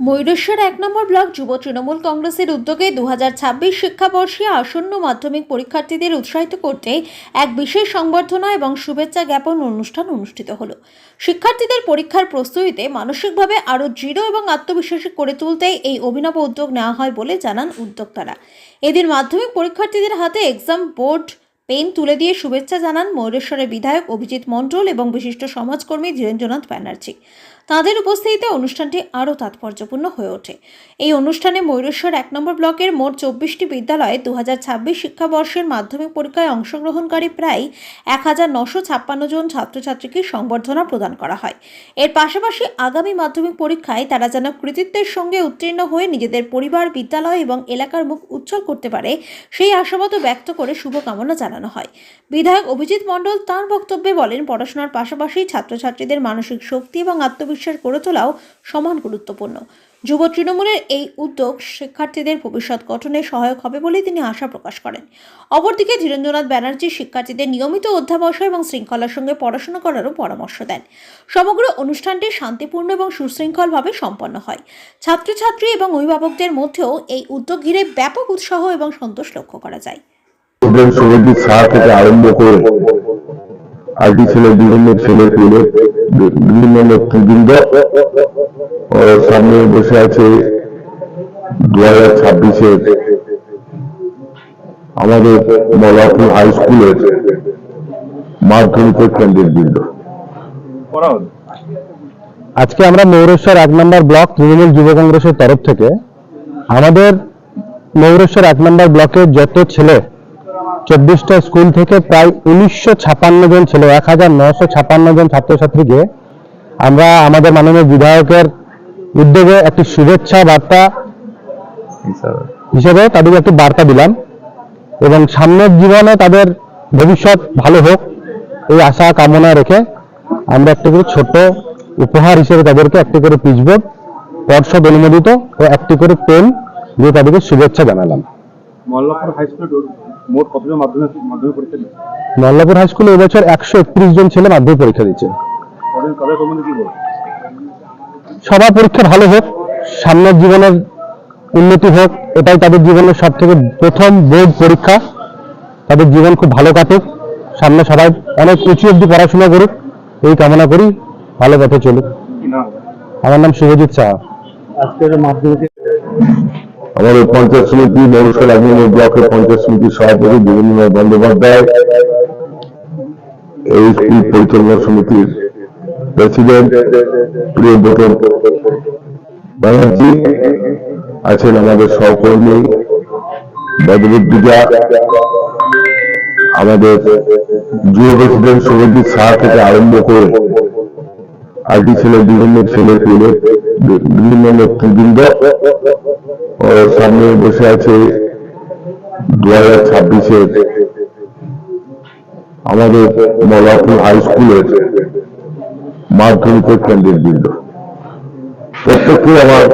ময়ূরেশ্বর এক নম্বর ব্লক যুব তৃণমূল কংগ্রেসের উদ্যোগে দু হাজার ছাব্বিশ শিক্ষাবর্ষে আসন্ন মাধ্যমিক পরীক্ষার্থীদের উৎসাহিত করতে এক বিশেষ সংবর্ধনা এবং শুভেচ্ছা জ্ঞাপন অনুষ্ঠান অনুষ্ঠিত হলো। শিক্ষার্থীদের পরীক্ষার প্রস্তুতিতে মানসিকভাবে আরও দৃঢ় এবং আত্মবিশ্বাসী করে তুলতে এই অভিনব উদ্যোগ নেওয়া হয় বলে জানান উদ্যোক্তারা। এদিন মাধ্যমিক পরীক্ষার্থীদের হাতে এক্সাম বোর্ড পেন তুলে দিয়ে শুভেচ্ছা জানান ময়ূরেশ্বরের বিধায়ক অভিজিৎ মণ্ডল এবং বিশিষ্ট সমাজকর্মী ধীরেন্দ্রনাথ ব্যানার্জি। তাদের উপস্থিতিতে অনুষ্ঠানটি আরও তাৎপর্যপূর্ণ হয়ে ওঠে। এই অনুষ্ঠানে ময়ূরেশ্বর এক নম্বর ব্লকের মোট চব্বিশটি বিদ্যালয়ে দু হাজার ছাব্বিশ শিক্ষাবর্ষের মাধ্যমিক পরীক্ষায় অংশগ্রহণকারী প্রায় এক হাজার নশো ছাপ্পান্ন জন ছাত্রছাত্রীকে সংবর্ধনা প্রদান করা হয়। এর পাশাপাশি আগামী মাধ্যমিক পরীক্ষায় তারা যেন কৃতিত্বের সঙ্গে উত্তীর্ণ হয়ে নিজেদের পরিবার, বিদ্যালয় এবং এলাকার মুখ উজ্জ্বল করতে পারে, সেই আশাবাদ ব্যক্ত করে শুভকামনা জানানো। হয়। বিধায়ক অভিজিৎ মণ্ডল তার বক্তব্যে বলেন, পড়াশোনার পাশাপাশি ছাত্রছাত্রীদের মানসিক শক্তি এবং আত্মবিশ্বাস গড়ে তোলাও সমান গুরুত্বপূর্ণ। যুব তৃণমূলের এই উদ্যোগ শিক্ষার্থীদের ভবিষ্যৎ গঠনে সহায়ক হবে বলে তিনি আশা প্রকাশ করেন। অপরদিকে ধীরেন্দ্রনাথ ব্যানার্জি শিক্ষার্থীদের নিয়মিত অধ্যাবসায় এবং শৃঙ্খলার সঙ্গে পড়াশোনা করারও পরামর্শ দেন। সমগ্র অনুষ্ঠানটি শান্তিপূর্ণ এবং সুশৃঙ্খলভাবে সম্পন্ন হয়। ছাত্রছাত্রী এবং অভিভাবকদের মধ্যেও এই উদ্যোগ ঘিরে ব্যাপক উৎসাহ এবং সন্তোষ লক্ষ্য করা যায়। স্টুডেন্ট সমিতির সাহা থেকে আরম্ভ করে আইটি ছেলে বিভিন্ন ছেলে পেলে বিভিন্ন নেতৃবৃন্দ সামনে বসে আছে দু হাজার ছাব্বিশের আমাদের মলাপুর হাই স্কুলের মাধ্যমিক কেন্দ্রের বৃন্দ। আজকে আমরা ময়ূরেশ্বর এক নম্বর ব্লক তৃণমূল যুব কংগ্রেসের তরফ থেকে আমাদের ময়ূরেশ্বর এক নম্বর ব্লকের যত ছেলে চব্বিশটা স্কুল থেকে প্রায় উনিশশো ছাপান্ন জন ছেলে, এক হাজার নশো ছাপান্ন জন ছাত্রছাত্রীকে আমরা আমাদের মাননীয় বিধায়কের উদ্যোগে একটি শুভেচ্ছা বার্তা হিসেবে তাদেরকে একটি বার্তা দিলাম এবং সামনের জীবনে তাদের ভবিষ্যৎ ভালো হোক এই আশা কামনা রেখে আমরা একটি করে ছোট উপহার হিসেবে তাদেরকে একটি করে পিচবোর্ড পর্ষদ অনুমোদিত ও একটি করে পেন দিয়ে তাদেরকে শুভেচ্ছা জানালাম। মল্লাপুর হাই স্কুলে মোট কতজন মাধ্যমিক মাধ্যমিক পরীক্ষা দিচ্ছে মল্লাপুর হাই স্কুলে এবছর একশো একত্রিশ জন ছেলে মাধ্যমিক পরীক্ষা দিচ্ছে তাদের তাদের সম্বন্ধে কি বলব সবার পরীক্ষা ভালো হোক সামনের জীবনের উন্নতি হোক এটাই তাদের জীবনের সব থেকে প্রথম বোর্ড পরীক্ষা। তাদের জীবন খুব ভালো কাটুক সামনে সবাই অনেক উঁচু অব্দি পড়াশোনা করুক এই কামনা করি ভালো পথে চলুক। আমার নাম শুভজিৎ সাহা। আজকের মাধ্যমিকে আমাদের পঞ্চায়েত সমিতি মরুষল এক ব্লকের পঞ্চায়েত সমিতির সভাপতি বিভিন্ন বন্দ্যোপাধ্যায় এই স্কুল পরিচালনা সমিতির প্রেসিডেন্ট প্রিয়ব্রত ব্যানার্জি আছেন আমাদের সহকর্মী বদরুদ্দিজা আমাদের যুব প্রেসিডেন্ট সমিতির সাহা থেকে আরম্ভ করে আইটি ছেলে, বিভিন্ন ছেলে বিভিন্ন নেতৃবৃন্দ। সামনে বসে আছে দু হাজার ছাব্বিশের আমাদের মলাপুর হাই স্কুলের মাধ্যমিকের কেন্দ্রের বৃন্দ প্রত্যেককে আমার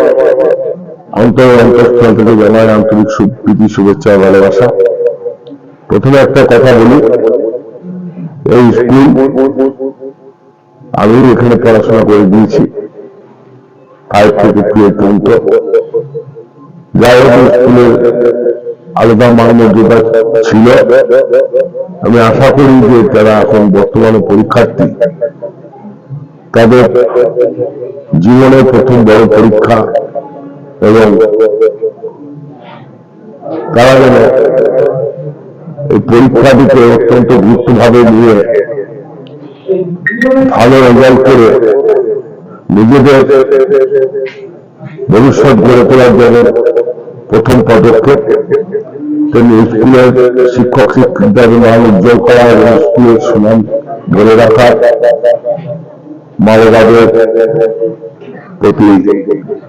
অন্তর অন্তঃস্থল থেকে জানাই আন্তরিক প্রীতি, শুভেচ্ছা ভালোবাসা। প্রথমে একটা কথা বলি, এই স্কুল আমি এখানে পড়াশোনা করে দিয়েছি। ফাইভ থেকে টুয়েলভ পর্যন্ত স্কুলের আলাদা মানমর্যাদা ছিল, আমি আশা করি যে তারা এখন বর্তমানে পরীক্ষার্থী, তাদের জীবনের প্রথম বড় পরীক্ষা এবং তারা যেন এই পরীক্ষাটিকে অত্যন্ত গুরুত্বভাবে নিয়ে ভালো রেজাল্ট করে নিজেদের ভবিষ্যৎ গড়ে তোলার জন্য প্রথম পদক্ষেপ তেমনি স্কুলের শিক্ষক শিক্ষিকাদের নাম উজ্জ্বল করা এবং স্কুলের সুনাম ধরে রাখা মা বাবাদের প্রতি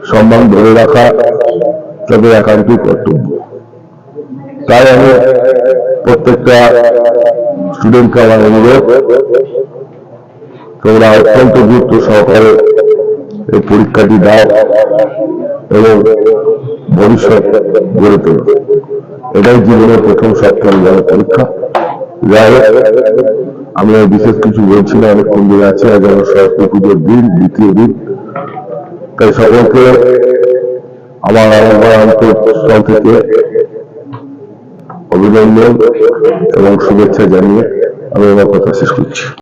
সম্মান ধরে রাখা তাদের একান্তই কর্তব্য। তাই আমি প্রত্যেকটা স্টুডেন্টকে আমার অনুরোধ, তোমরা অত্যন্ত গুরুত্ব সহকারে এই পরীক্ষাটি দাও এবং ভবিষ্যৎ গড়ে তোলো। এটাই জীবনের প্রথম সপ্তাহ পরীক্ষা। যাই আমি বিশেষ কিছু বলছি না, অনেকক্ষণ দিন আছে, আজ আমার সরস্বতী পুজোর দিন, দ্বিতীয় দিন। তাই সকলকে আমার আমার থেকে অভিনন্দন এবং শুভেচ্ছা জানিয়ে আমি আমার কথা শেষ করছি।